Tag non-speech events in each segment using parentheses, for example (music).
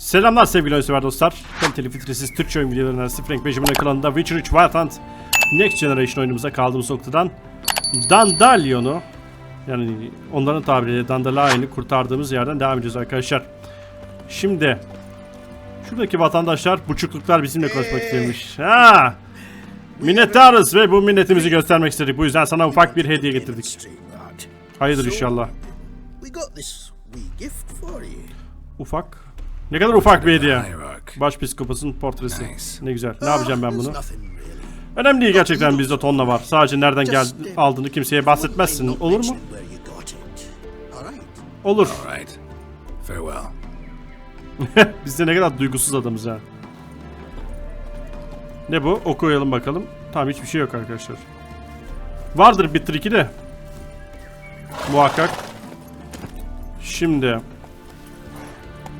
Selamlar sevgili oyunsever dostlar. Kaliteli filtresiz Türkçe oyun videolarına Frank Benjamin kanalında Witcher 3 Wild Hunt Next Generation oyunumuza kaldığımız noktadan Dandalion'u yani onların tabiriyle Dandelions kurtardığımız yerden devam edeceğiz arkadaşlar. Şimdi şuradaki vatandaşlar buçukluklar bizimle konuşmak istemiş. Ha! Minnettarız ve bu minnetimizi göstermek istedik. Bu yüzden sana ufak bir hediye getirdik. Hayırdır inşallah. Ufak. Ne kadar ufak bir hediye. Hierarch. Başpiskopasın portresi. Ne güzel. Ne yapacağım ben Ah, bunu? Önemli değil gerçekten bizde tonla var. Sadece nereden gel aldığını kimseye bahsetmezsin. Olur mu? Olur. All right. Farewell. (laughs) Biz de ne kadar duygusuz adamız ha. Ne bu? Okuyalım bakalım. Tamam hiçbir şey yok arkadaşlar. Vardır bir triki de. Muhakkak. Şimdi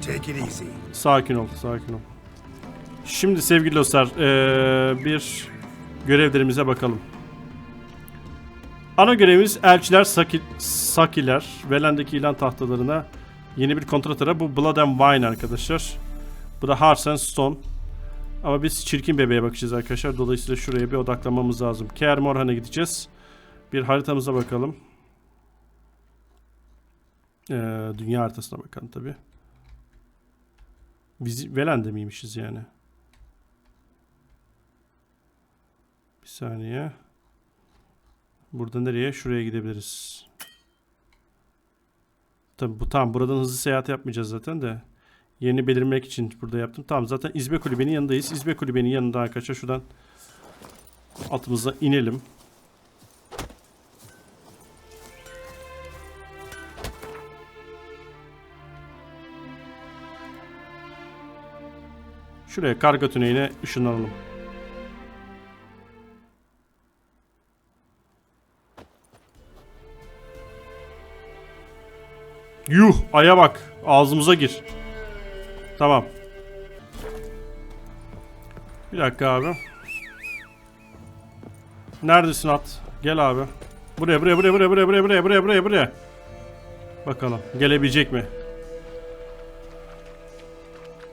Take it easy. sakin ol, sakin ol. Şimdi sevgili dostlar, eee, bir görevlerimize bakalım. Ana görevimiz elçiler Saki, Sakiler, Velen'deki ilan tahtalarına yeni bir kontrat ara. Bu Blood and Wine arkadaşlar. Bu da Hearts and Stone. Ama biz çirkin bebeğe bakacağız arkadaşlar. Dolayısıyla şuraya bir odaklanmamız lazım. Kaer Morhan'a gideceğiz. Bir haritamıza bakalım. Ee, dünya haritasına bakalım tabi. Biz Velen'de miymişiz yani? Bir saniye. Burada nereye? Şuraya gidebiliriz. Tabi bu tamam buradan hızlı seyahat yapmayacağız zaten de. Yeni belirmek için burada yaptım. Tamam zaten İzbe Kulübe'nin yanındayız. İzbe Kulübe'nin yanında arkadaşlar şuradan atımıza inelim. Şuraya karga tüneyine ışınlanalım. Yuh aya bak ağzımıza gir. Tamam. Bir dakika abi. Neredesin at? Gel abi. Buraya buraya buraya buraya buraya buraya buraya buraya buraya buraya. Bakalım gelebilecek mi?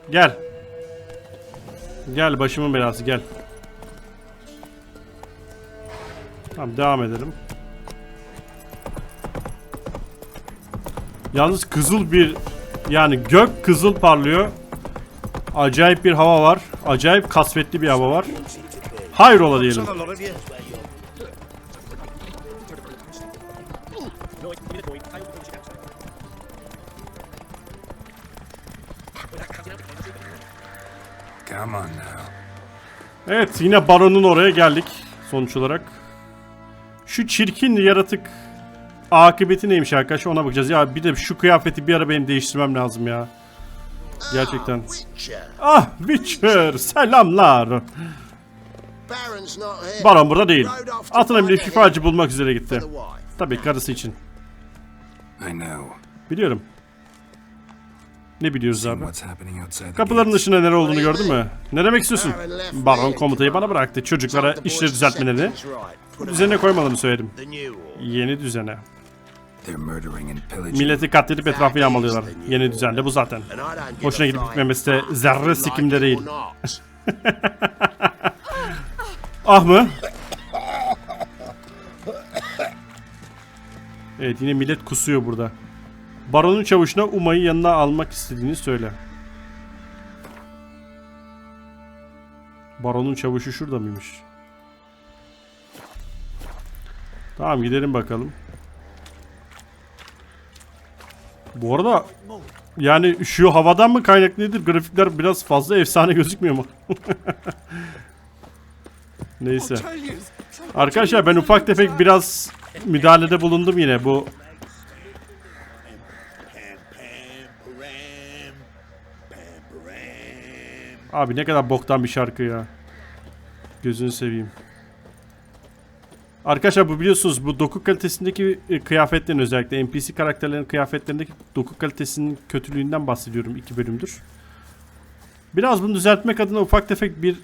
Gel. Gel başımın belası gel. Tamam devam edelim. Yalnız kızıl bir yani gök kızıl parlıyor. Acayip bir hava var. Acayip kasvetli bir hava var. Hayrola diyelim. Evet yine baronun oraya geldik sonuç olarak. Şu çirkin yaratık akıbeti neymiş arkadaş ona bakacağız. Ya bir de şu kıyafeti bir ara benim değiştirmem lazım ya. Gerçekten. Ah Witcher selamlar. Not here. Baron burada değil. Atına bir şifacı bulmak üzere gitti. Tabii karısı için. I know. Biliyorum. Ne biliyoruz abi? Kapıların dışında neler olduğunu gördün mü? Ne demek istiyorsun? Baron komutayı bana bıraktı. Çocuklara işleri düzeltmelerini düzene koymalarını söyledim. Yeni düzene. Milleti katledip etrafı yağmalıyorlar. Yeni düzende bu zaten. Hoşuna gidip gitmemesi de zerre sikimde değil. (laughs) ah mı? Evet yine millet kusuyor burada. Baronun çavuşuna Uma'yı yanına almak istediğini söyle. Baronun çavuşu şurada mıymış? Tamam gidelim bakalım. Bu arada yani şu havadan mı kaynaklıdır? Grafikler biraz fazla efsane gözükmüyor mu? (laughs) Neyse. Arkadaşlar ben ufak tefek biraz müdahalede bulundum yine bu Abi ne kadar boktan bir şarkı ya. Gözünü seveyim. Arkadaşlar bu biliyorsunuz bu doku kalitesindeki e, kıyafetlerin özellikle NPC karakterlerin kıyafetlerindeki doku kalitesinin kötülüğünden bahsediyorum iki bölümdür. Biraz bunu düzeltmek adına ufak tefek bir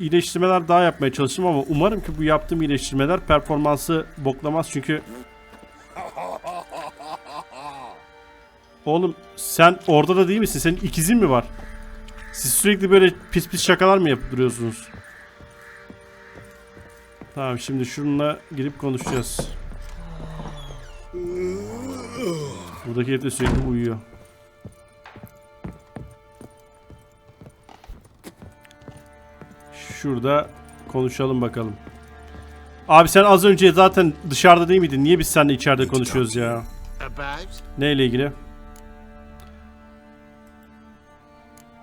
iyileştirmeler daha yapmaya çalıştım ama umarım ki bu yaptığım iyileştirmeler performansı boklamaz çünkü Oğlum sen orada da değil misin? Senin ikizin mi var? Siz sürekli böyle pis pis şakalar mı yapıp duruyorsunuz? Tamam şimdi şununla girip konuşacağız. Buradaki herif de sürekli uyuyor. Şurada konuşalım bakalım. Abi sen az önce zaten dışarıda değil miydin? Niye biz seninle içeride konuşuyoruz ya? Neyle ilgili?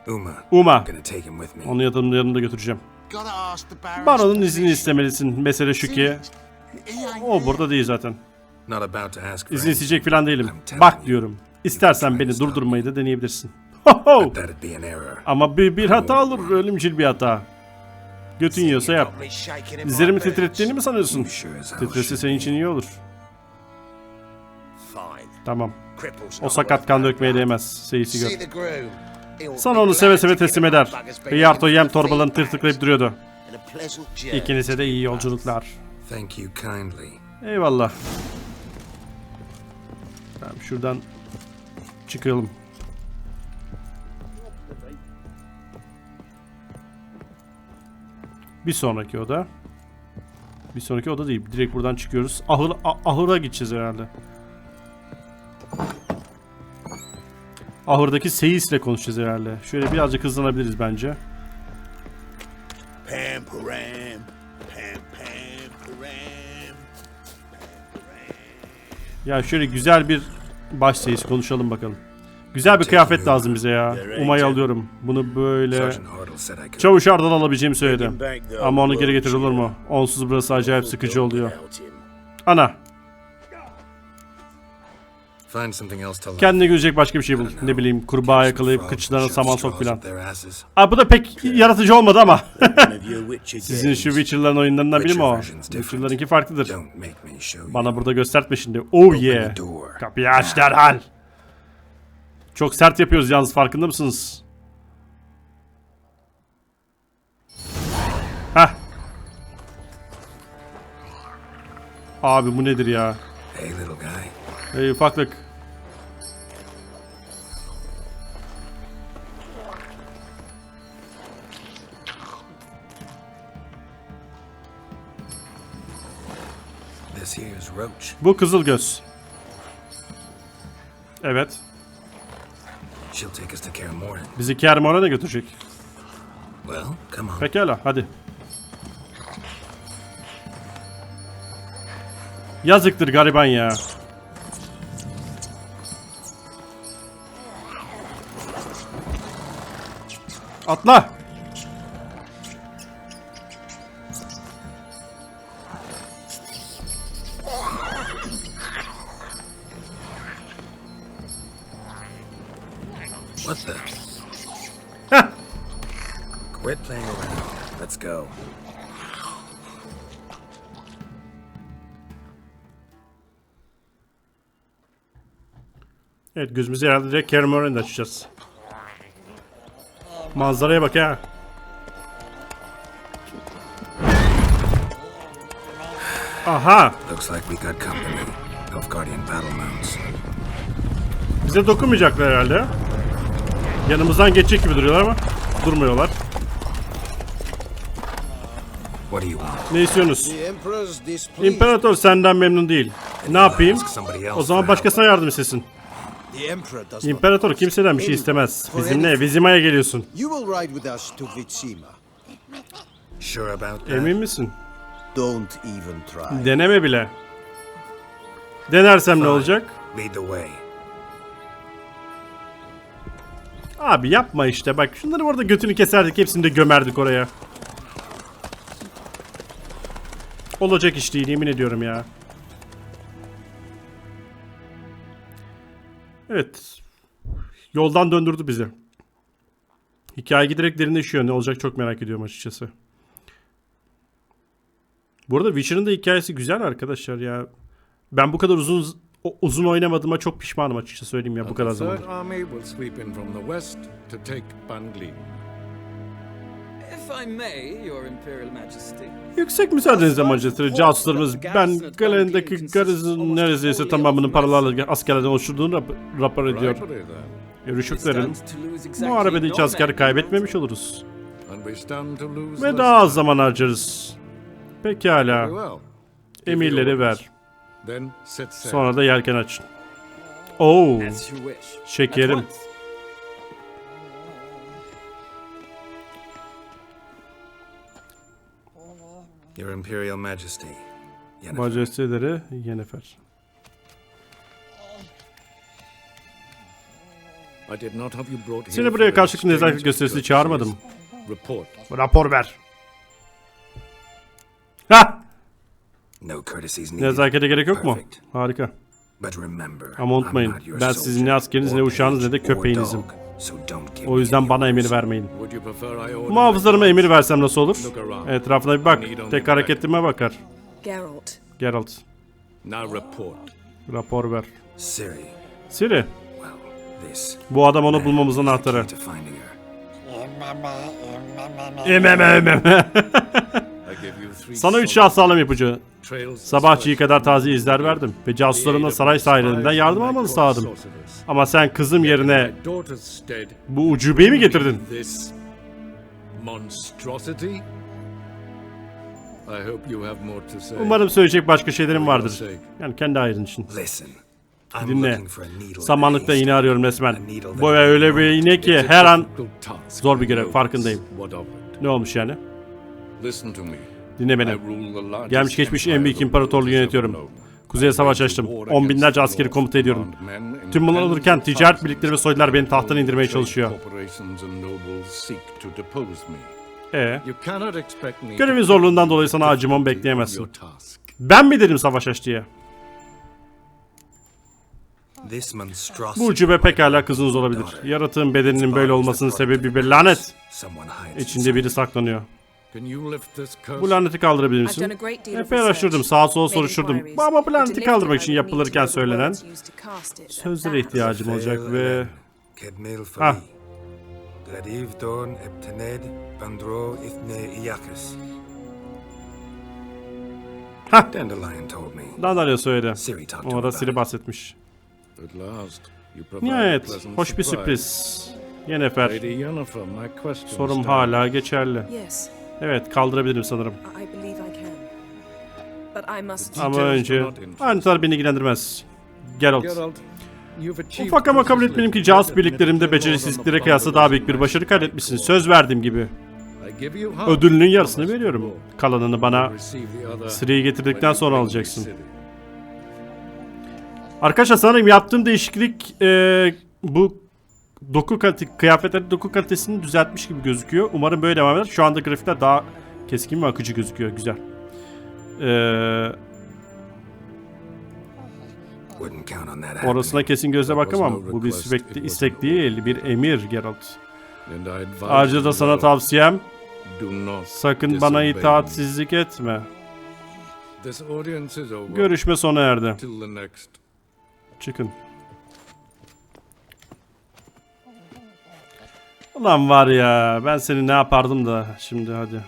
Uma. Uma. Gonna take him with me. Onu yanımda, yanımda götüreceğim. Gotta ask the Baron. Baron'un iznini istemelisin. Mesele şu ki o burada değil zaten. Not about to ask for İzin isteyecek falan değilim. Bak diyorum. İstersen beni durdurmayı da deneyebilirsin. Ho ho! That'd be an error. Ama bir, bir hata olur. Ölümcül bir hata. Götün yiyorsa yap. Dizlerimi titrettiğini mi sanıyorsun? Should senin için iyi olur. Fine. Tamam. O sakat kan dökmeye değmez. Seyisi gör. Sana onu seve seve teslim eder. buggers Ve been Yarto looking yem torbalarını tırtıklayıp duruyordu. İkinize de iyi yolculuklar. Eyvallah. Tamam şuradan çıkalım. Bir sonraki oda. Bir sonraki oda değil. Direkt buradan çıkıyoruz. Ahır, ahıra gideceğiz herhalde. Ahırdaki seyisle konuşacağız herhalde. Şöyle birazcık hızlanabiliriz bence. Pam param. Pam pam param. Ya şöyle güzel bir baş seyis konuşalım bakalım. Güzel bir kıyafet lazım bize ya. Umay'ı alıyorum. Bunu böyle çavuş ardından alabileceğimi söyledi. Ama onu geri getir olur mu? Onsuz burası acayip sıkıcı oluyor. Ana kendine gülecek başka bir şey bul. Ne bileyim kurbağa yakalayıp kıçlarına saman sok filan. Aa, bu da pek yaratıcı olmadı ama. (laughs) (laughs) Sizin şu. Witcher'ların oyunlarından biri mi o? Witcher'larınki farklıdır. Bana burada göstertme şimdi. Oh yeah. Kapıyı aç derhal. Çok sert yapıyoruz yalnız farkında mısınız? Hah. Abi bu nedir ya? Hey, ufaklık. Bu kızıl göz. Evet. She'll take us to Kaer Bizi Kermor'a da götürecek. Well, come on. Pekala hadi. Yazıktır gariban ya. Atla. Evet gözümüzü herhalde direkt Kermor'un açacağız. Manzaraya bak ha. Aha. Looks like we got company. Nilfgaardian battle mounts. Bize dokunmayacaklar herhalde. Yanımızdan geçecek gibi duruyorlar ama durmuyorlar. What do you want? Ne istiyorsunuz? İmparator senden memnun değil. Ne yapayım? O zaman başkasına yardım istesin. İmparator kimseden bir şey istemez. Bizimle Vizima'ya geliyorsun. Emin misin? Deneme bile. Denersem ne olacak? Abi yapma işte bak şunları orada götünü keserdik hepsini de gömerdik oraya. Olacak iş değil yemin ediyorum ya. Evet. Yoldan döndürdü bizi. Hikaye giderek derinleşiyor. Ne olacak çok merak ediyorum açıkçası. Bu arada Witcher'ın da hikayesi güzel arkadaşlar ya. Ben bu kadar uzun uzun oynamadığıma çok pişmanım açıkça söyleyeyim ya bu kadar The Yüksek müsaadenizle majesteleri, casuslarımız ben galendeki garizin neredeyse tamamının paralarla askerlerden oluşturduğunu rap- rapor ediyor. Rightly then. Rüşvet We verelim. stand to lose exactly Muharebede hiç asker kaybetmemiş oluruz. Ve daha az zaman harcarız. Pekala. Emirleri ver. Sonra da yelken açın. Oo, şekerim. Your Imperial Majesty. Yennefer. Majesteleri Yennefer. I did not have you brought here Seni buraya karşılık nezaket gösterisi çağırmadım. Report. Rapor ver. Ha! No courtesies needed. Nezakete gerek yok mu? Perfect. Harika. But remember, Ama unutmayın, I'm not your ben soldier, sizin ne askeriniz, ne or uçağınız, ne de köpeğinizim. Dog, so don't give O yüzden bana emir vermeyin. Would you prefer I order Muhafızlarıma emir versem nasıl olur? Etrafına bir bak. Tek hareketime bakar. Geralt, Geralt. Now report. Rapor ver. Siri, Siri. well, this Bu adam onu bulmamızın anahtarı. her. Ememe ememe. (laughs) Sana üç şah sağlam trails Sabahçıyı kadar taze izler verdim. Ve casuslarımla saray sahillerinden yardım almanı sağladım. Ama sen kızım yerine bu ucubeyi mi getirdin? Umarım söyleyecek başka şeylerim vardır. Yani kendi ayrın için. Dinle. Samanlıkta iğne arıyorum resmen. Bu öyle bir iğne ki her an... zor bir görev, farkındayım. Ne olmuş yani? Dinle beni. Gelmiş geçmiş en büyük imparatorluğu yönetiyorum. Kuzeye savaş açtım. On binlerce askeri komuta ediyorum. Tüm bunlar olurken ticaret birlikleri ve soylular beni tahttan indirmeye çalışıyor. E to Görevin zorluğundan dolayı sana acımamı bekleyemezsin. Ben mi dedim savaş aç diye? Bu ucube pekala kızınız olabilir. Yaratığın bedeninin böyle olmasının sebebi bir lanet. İçinde biri saklanıyor. Bu laneti kaldırabilir misin? Epey araştırdım, research, sağa sola soruşturdum. Ama bu laneti kaldırmak için yapılırken söylenen sözlere ihtiyacım olacak ve... Ha. Ha. Dandalya söyledi. Orada Siri bahsetmiş. Nihayet, hoş bir sürpriz. Yennefer, sorum hala geçerli. Evet, kaldırabilirim sanırım. Ama önce... Ayrıntılar beni ilgilendirmez. Geralt. Ufak ama kabul etmeliyim ki casus birliklerimde becerisizliklere kıyasla daha büyük bir başarı of kaydetmişsin. my Söz verdiğim gibi. Ödülünün yarısını veriyorum. Kalanını bana Siri'yi getirdikten sonra alacaksın. Arkadaşlar sanırım yaptığım değişiklik e, bu doku kalite, kıyafetlerin doku kalitesini düzeltmiş gibi gözüküyor. Umarım böyle devam eder. Şu anda grafikler daha keskin ve akıcı gözüküyor. Güzel. Happening. orasına kesin gözle bakamam. Bu bir request, istek, değil, bir emir Geralt. Ayrıca da sana tavsiyem sakın bana itaatsizlik etme. Görüşme sona erdi. Çıkın. Ulan var ya ben seni ne yapardım da şimdi hadi.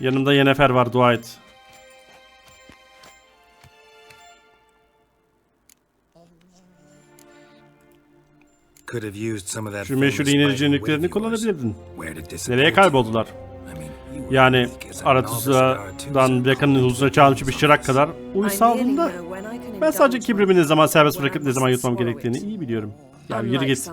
Yanımda Yennefer var dua et. Şu meşhur iğneleyici yours. kullanabilirdin. Nereye kayboldular? Yani weak as a novice guard too, Aratusa'dan so Yakan'ın calm huzuruna çağırmış bir çırak kadar us. uysaldım da ben sadece kibrimi ne zaman serbest bırakıp ne zaman yutmam gerektiğini iyi biliyorum. Ya yürü git.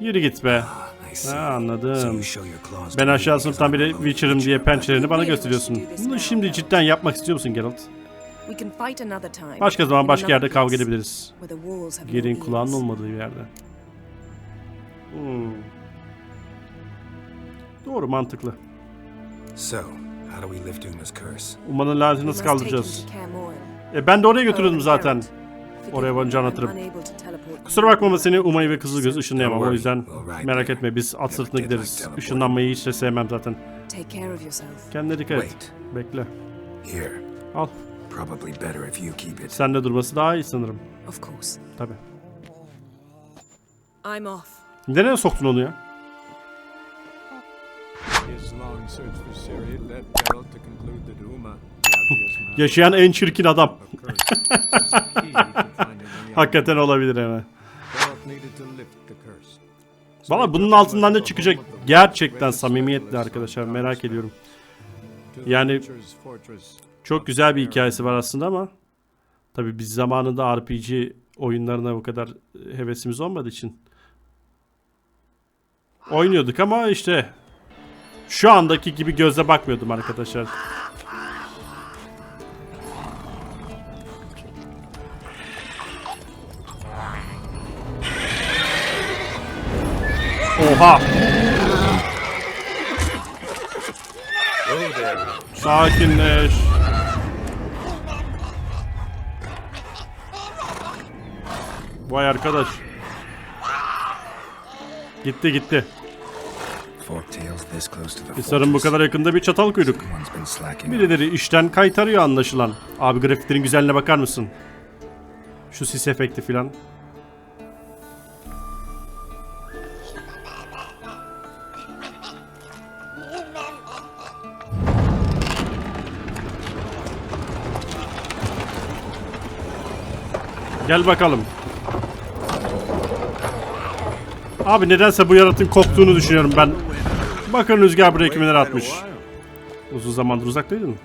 Yürü git be. Ah, I see. Ha So anladım. you show your claws to Ben aşağı sınıftan low Witcher'ım diye pençelerini bana gösteriyorsun. Bunu şimdi cidden yapmak istiyor musun Geralt? Başka zaman başka yerde kavga edebiliriz. Gelin kulağının olmadığı bir yerde. Hmm. Doğru mantıklı. So, how do we lift Uma's curse? Umanın lanetini nasıl kaldıracağız? E ben de oraya götürüyordum zaten. Oraya varınca anlatırım. Kusura bakma ama seni Uma'yı ve Kızıl Göz ışınlayamam o yüzden merak etme biz at sırtına gideriz. Işınlanmayı hiç de sevmem zaten. Kendine dikkat et. Bekle. Al. Probably better if you keep it. Sende durması daha iyi sanırım. Of course. Tabi. I'm off. Nereye soktun onu ya? His long search for Siri led Geralt to conclude that Uma, (laughs) Yaşayan en çirkin adam. (laughs) Hakikaten olabilir hemen. Valla bunun altından ne çıkacak gerçekten samimiyetle arkadaşlar merak ediyorum. Yani-. Çok güzel bir hikayesi var aslında ama tabi biz zamanında RPG oyunlarına o kadar hevesimiz olmadığı için oynuyorduk ama işte şu andaki gibi gözle bakmıyordum arkadaşlar. Oha! Sakinleş. Vay arkadaş. Gitti gitti. Hisar'ın bu kadar yakında bir çatal kuyruk. Birileri işten kaytarıyor anlaşılan. Abi grafiklerin güzelliğine bakar mısın? Şu sis efekti filan. Gel bakalım. Abi nedense bu yaratığın koktuğunu düşünüyorum ben. Bakın rüzgar buraya kimeler atmış. Uzun zamandır uzaktaydın.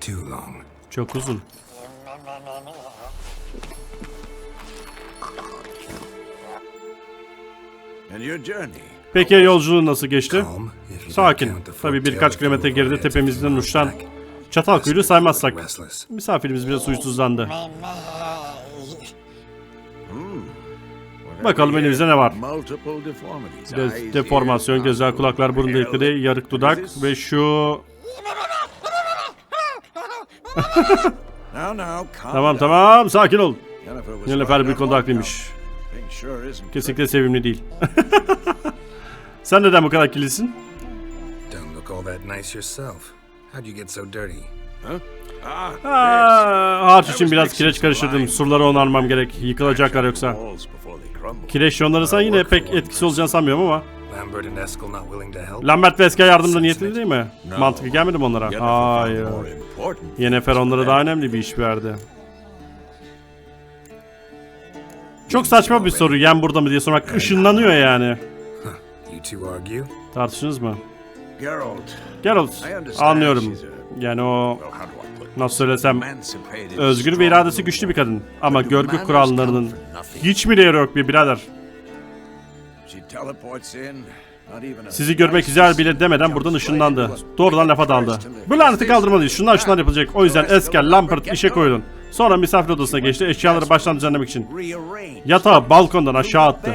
Too long. Çok uzun. Peki yolculuğun nasıl geçti? Sakin. tail birkaç kilometre geride tepemizden uçtan. Çatal kuyruğu saymazsak. Misafirimiz biraz huysuzlandı. Hmm. Bakalım elimizde ne var? Eyes, deformasyon, gözler, kulaklar, burun delikleri, yarık dudak ve şu... (laughs) Tamam tamam sakin ol. Yennefer bir on konuda haklıymış. Kesinlikle sevimli değil. (laughs) Sen neden bu kadar kirlisin? How'd you get so dirty? Ah, Aa, harç için biraz kireç karıştırdım. Surları onarmam gerek. Yıkılacaklar yoksa. Kireç yonlarsan yine pek etkisi olacağını sanmıyorum ama. Lambert Eskel ve Eska yardımda niyetli değil mi? Mantıklı gelmedi mi onlara? Hayır. Yennefer onlara daha önemli bir iş verdi. Çok saçma bir soru. Yen burada mı diye sormak ışınlanıyor yani. Tartışınız mı? Geralt. Anlıyorum. Yani o nasıl söylesem özgür ve iradesi güçlü bir kadın. Ama görgü kurallarının hiç mi değeri yok bir birader? Sizi görmek güzel bile demeden buradan ışınlandı. Doğrudan lafa daldı. Bu laneti kaldırmalıyız. Şunlar şunlar yapılacak. O yüzden Eskel, Lambert işe koyulun. Sonra misafir odasına geçti eşyaları baştan düzenlemek için. Yatağı balkondan aşağı attı.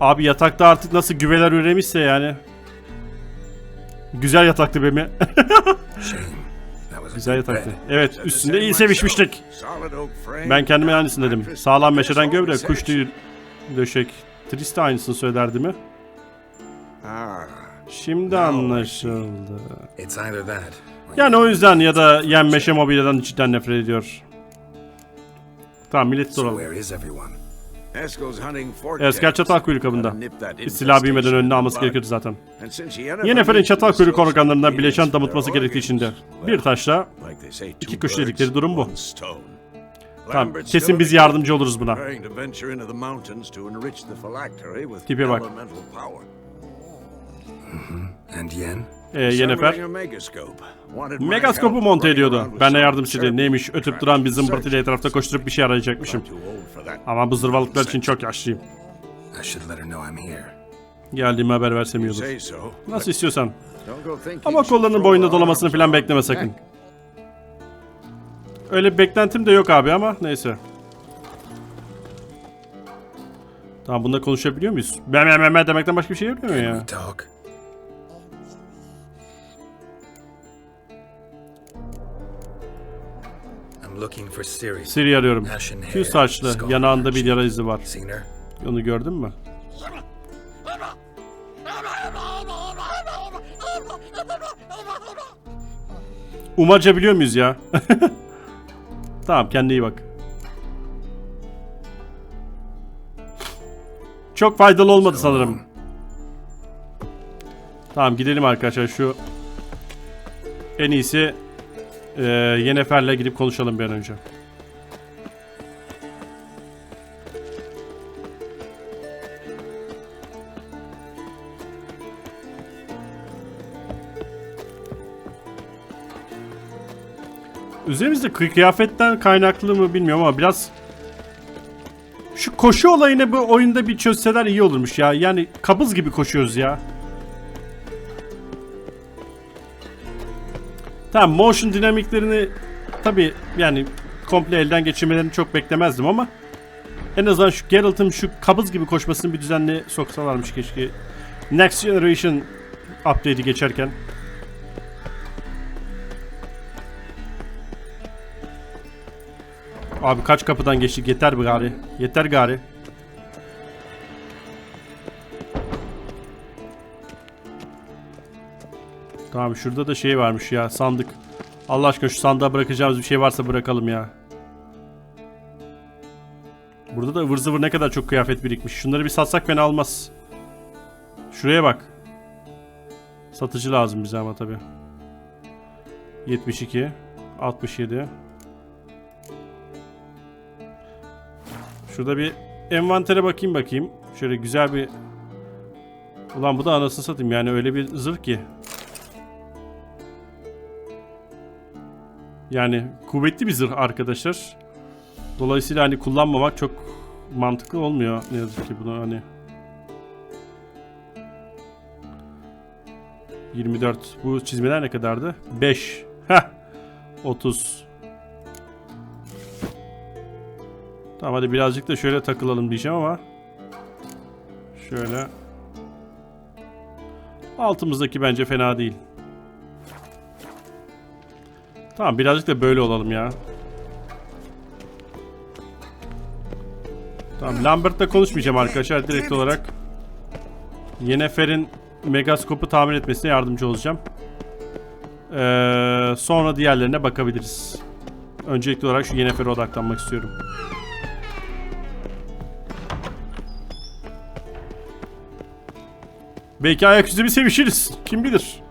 Abi yatakta artık nasıl güveler üremişse yani. Güzel yataktı be mi? Güzel bed. Evet üstünde iyi sevişmiştik. Ben kendime aynısını dedim. Sağlam meşeden research. kuş tüyü döşek. Tris de aynısını söylerdi mi? Ah, Şimdi anlaşıldı. Yani o yüzden ya da Yen Meşe Mobilya'dan cidden nefret ediyor. Tamam millet So soralım. Esker tails. çatal kuyruk kabında. İstila büyümeden önüne alması gerekirdi zaten. Yennefer'in çatal kuyruk organlarından bileşen damıtması gerektiği için de. Bir taşla iki kuş dedikleri durum bu. Tamam kesin biz yardımcı oluruz buna. Tipe bak. And Yen? Ee, Yennefer megaskopu monte ediyordu. Ben de yardımcıydı. Neymiş ötüp duran bir zımbırtıyla etrafta koşturup bir şey arayacakmışım. Ama bu zırvalıklar için çok yaşlıyım. Geldiğimi haber versem iyi olur. Nasıl istiyorsan. Ama kollarının her dolamasını falan bekleme sakın. Öyle bir beklentim de yok abi ama neyse. Tamam bunda konuşabiliyor muyuz? Ben ben ben ben demekten başka bir şey yapmıyor Can ya. Siri. Siri arıyorum. Tüy saçlı, yanağında bir yara izi var. Onu gördün mü? Umaca biliyor muyuz ya? (laughs) tamam kendine iyi bak. Çok faydalı olmadı sanırım. Tamam gidelim arkadaşlar şu en iyisi ee, e, Yenefer'le gidip konuşalım bir an önce. Üzerimizde kıyafetten kaynaklı mı bilmiyorum ama biraz şu koşu olayını bu oyunda bir çözseler iyi olurmuş ya. Yani kabız gibi koşuyoruz ya. Tamam motion dinamiklerini tabi yani komple elden geçirmelerini çok beklemezdim ama en azından şu Geralt'ın şu kabız gibi koşmasını bir düzenli soksalarmış keşke. Next Generation update'i geçerken. Abi kaç kapıdan geçtik yeter be gari. Yeter gari. Tamam şurada da şey varmış ya sandık. Allah aşkına şu sandığa bırakacağımız bir şey varsa bırakalım ya. Burada da ıvır zıvır ne kadar çok kıyafet birikmiş. Şunları bir satsak fena olmaz. Şuraya bak. Satıcı lazım bize ama tabi. 72 67 Şurada bir envantere bakayım bakayım. Şöyle güzel bir Ulan bu da anasını satayım yani öyle bir zırh ki. Yani kuvvetli bir zırh arkadaşlar. Dolayısıyla hani kullanmamak çok mantıklı olmuyor ne yazık ki bunu hani. 24. Bu çizmeler ne kadardı? 5. Heh. 30. Tamam hadi birazcık da şöyle takılalım diyeceğim ama. Şöyle. Altımızdaki bence fena değil. Tamam birazcık da böyle olalım ya. Tamam Lambert'la konuşmayacağım arkadaşlar direkt olarak. Yennefer'in Megaskop'u tamir etmesine yardımcı olacağım. Ee, sonra diğerlerine bakabiliriz. Öncelikli olarak şu Yennefer'e odaklanmak istiyorum. Belki ayaküstü bir sevişiriz. Kim bilir.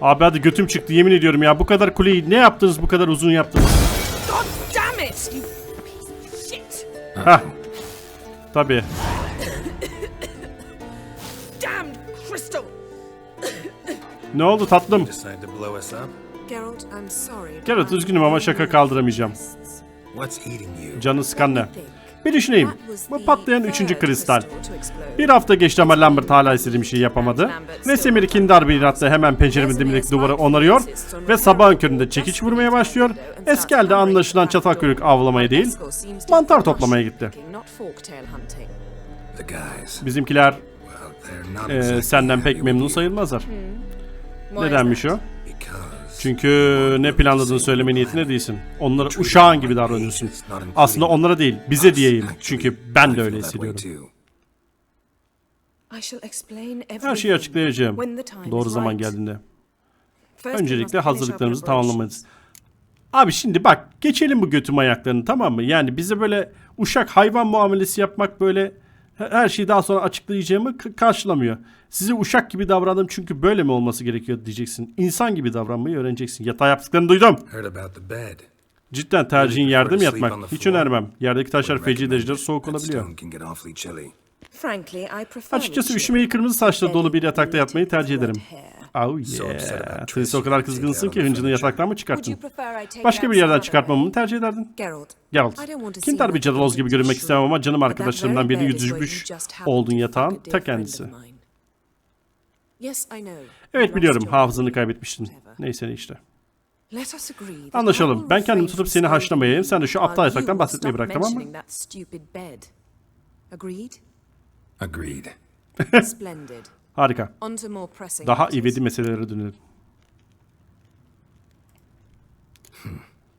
Abi hadi götüm çıktı yemin ediyorum ya. Bu kadar kuleyi ne yaptınız bu kadar uzun yaptınız? God damn it! You piece of shit! Hah. Tabii. Damned crystal! Ne oldu tatlım? Decide to blow us up? Geralt, I'm sorry. Geralt üzgünüm ama şaka kaldıramayacağım. What's eating you? Canı sıkan ne? Bir düşüneyim. Bu patlayan üçüncü kristal. Bir hafta geçti ama Lambert hala istediğim şeyi yapamadı. Ve Semir ikinci darbe inatla hemen penceremin dibindeki duvarı onarıyor ve sabahın köründe çekiç vurmaya başlıyor. Eski halde anlaşılan çatal kuyruk avlamaya değil, mantar toplamaya gitti. Bizimkiler e, senden pek memnun sayılmazlar. İs Nedenmiş o? Çünkü ne planladığını söyleme niyetinde değilsin. Onlara uşağın gibi davranıyorsun. Aslında onlara değil, bize diyeyim. Çünkü ben de öyle hissediyorum. Her şeyi açıklayacağım. Doğru zaman geldiğinde. Öncelikle hazırlıklarımızı tamamlamalıyız. Abi şimdi bak geçelim bu götüm ayaklarını tamam mı? Yani bize böyle uşak hayvan muamelesi yapmak böyle her şeyi daha sonra açıklayacağımı karşılamıyor. Size uşak gibi davrandım çünkü böyle mi olması gerekiyor diyeceksin. İnsan gibi davranmayı öğreneceksin. Yatağa yaptıklarını duydum. Cidden tercihin yerde mi yatmak? Hiç önermem. Yerdeki taşlar feci derecede soğuk olabiliyor. Açıkçası üşümeyi kırmızı saçla dolu bir yatakta yatmayı tercih ederim. Oh yeah. Tracy o kadar kızgınsın ki hıncını yataktan mı çıkarttın? Başka bir yerden çıkartmamı mı tercih ederdin? Geralt. Darbe what cadaloz gibi görünmek istemem ama canım arkadaşlarımdan just happened olduğun yatağın ta kendisi. Evet biliyorum hafızanı kaybetmiştin. Neyse ne işte. Anlaşalım. Ben kendimi tutup seni haşlamayayım. Sen de şu aptal yataktan bahsetmeyi bırak tamam mı? Agreed? Agreed. Splendid. Harika. On to more pressing Daha ivedi meselelere dönelim.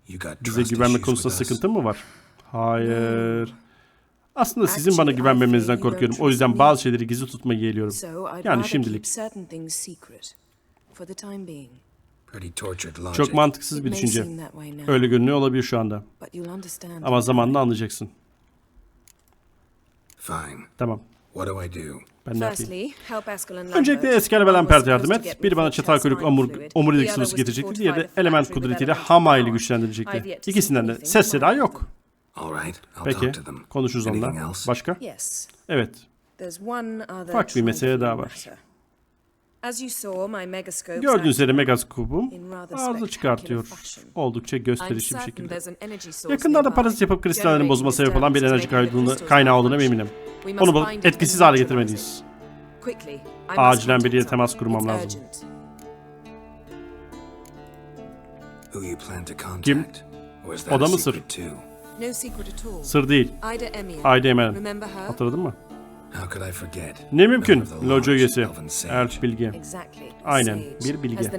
You got Bize trust güvenme issues konusunda sıkıntın mı var? Hayır. Aslında sizin bana güvenmemenizden korkuyorum. O yüzden bazı şeyleri gizli tutmayı yeğliyorum. Yani şimdilik. keep certain things secret for the time being. Pretty tortured logic. Çok mantıksız It bir may düşünce. seem that way now, Öyle görünüyor olabilir şu anda. but you'll understand. Ama zamanla anlayacaksın. Fine. Tamam. Ben ne yapayım? Öncelikle One Lampert'e was yardım et. Biri bana çatal kuyruk omur, omurilik sıvısı getirecekti. Diğeri de element kudretiyle Hama ile güçlendirecekti. İkisinden de ses seda yok. All right. I'll Peki. talk to them. Konuşuruz onunla. Başka? Yes. Evet. Ufak bir mesele daha var. Gördüğünüz üzere Megaskop'um arıza çıkartıyor. Oldukça gösterişli bir şekilde. Yakınlarda parazit yapıp kristallerin generating bozulma sebep olan bir enerji kaynağı olduğuna eminim. Onu etkisiz hale getirmeliyiz. Acilen biriyle temas kurmam lazım. Who you plan to contact? Kim? Or is that O da a secret too? At all. Sır değil. Remember her? Hatırladın mı? How could I forget? Ne mümkün? Lodge, üyesi. Elf bilgi. Aynen, bir bilgi.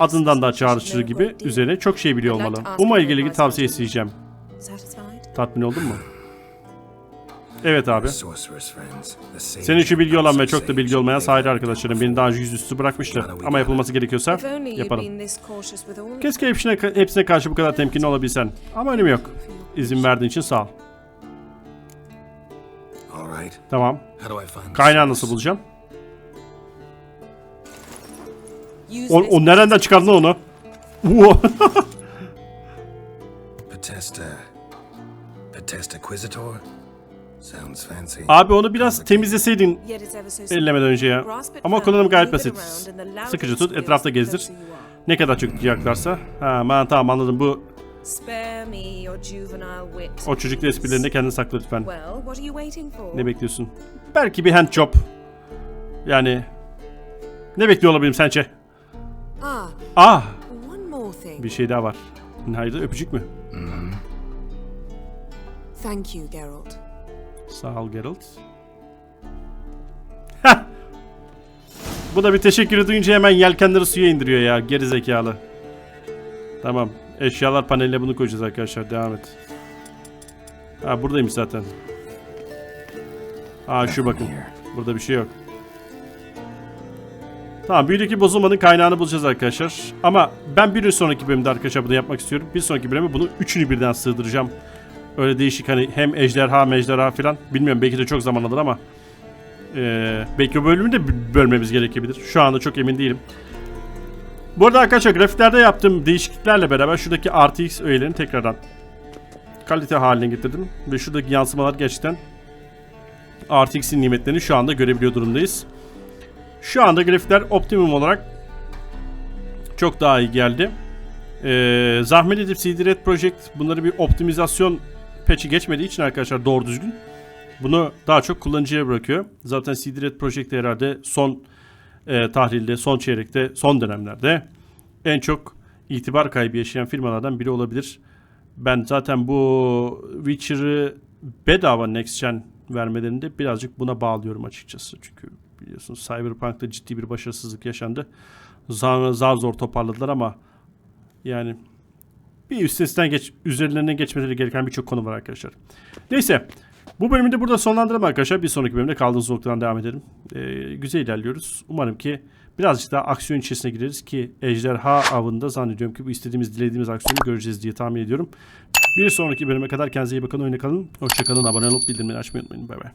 Adından da çağrıştığı a gibi üzerine çok şey biliyor olmalı. Bununla ilgili advice tavsiye isteyeceğim. Tatmin oldun mu? Evet abi. Senin şu bilgi olan ve çok da bilgi olmayan they've sahil let arkadaşlarım beni daha önce yüzüstü bırakmıştı. Ama yapılması gerekiyorsa yaparım. Keşke hepsine, hepsine karşı bu kadar temkinli olabilsen. Ama önemi yok. İzin verdiğin için sağ ol. Tamam. Kaynağı nasıl bulacağım? O, o nereden çıkardın onu? Potesta. Potesta Quisitor? Sounds fancy. Abi onu biraz temizleseydin ellemeden önce ya. Ama kullanım gayet basit. Sıkıcı tut, etrafta gezdir. Ne kadar çok duyacaklarsa. Ha, ben tamam anladım. Bu Spare me your juvenile wit. o çocuklu please. esprilerini de kendin sakla lütfen. Well, what are you waiting for? Ne bekliyorsun? Belki bir hand job. Yani ne bekliyor olabilirim sence? ah, Ah, bir şey daha var. Haydi öpücük mü? Thank you, Geralt. Sağ ol Geralt. Bu da bir teşekkürü duyunca hemen yelkenleri suya indiriyor ya geri zekalı. Tamam. Eşyalar paneline bunu koyacağız arkadaşlar. Devam et. Ha buradaymış zaten. Aa şu bakın. Burada bir şey yok. Tamam büyüdeki bozulmanın kaynağını bulacağız arkadaşlar. Ama ben bir sonraki bölümde arkadaşlar bunu yapmak istiyorum. Bir sonraki bölüme bunu üçünü birden sığdıracağım. Öyle değişik hani hem ejderha mejderha falan. Bilmiyorum belki de çok zaman alır ama. eee, belki o bölümü de bölmemiz gerekebilir. Şu anda çok emin değilim. Bu arada arkadaşlar grafiklerde yaptığım değişikliklerle beraber şuradaki RTX öğelerini tekrardan kalite haline getirdim. Ve şuradaki yansımalar gerçekten RTX'in nimetlerini şu anda görebiliyor durumdayız. Şu anda grafikler optimum olarak çok daha iyi geldi. Ee, zahmet edip CD Red Project bunları bir optimizasyon patch'i geçmediği için arkadaşlar doğru düzgün bunu daha çok kullanıcıya bırakıyor. Zaten CD Red Project herhalde son e, tahlilde, son çeyrekte, son dönemlerde en çok itibar kaybı yaşayan firmalardan biri olabilir. Ben zaten bu Witcher'ı bedava Next Gen vermelerinde birazcık buna bağlıyorum açıkçası. Çünkü biliyorsunuz Cyberpunk'ta ciddi bir başarısızlık yaşandı. Zar, zar zor toparladılar ama yani bir üstesinden geç, üzerlerine geçmeleri gereken birçok konu var arkadaşlar. Neyse. Bu bölümü de burada sonlandıralım arkadaşlar. Bir sonraki bölümde kaldığımız noktadan devam edelim. Ee, güzel ilerliyoruz. Umarım ki birazcık daha aksiyon içerisine gireriz ki ejderha avında zannediyorum ki bu istediğimiz, dilediğimiz aksiyonu göreceğiz diye tahmin ediyorum. Bir sonraki bölüme kadar kendinize iyi bakın, oyuna kalın. Hoşçakalın, abone olup bildirimleri açmayı unutmayın. Bay bay.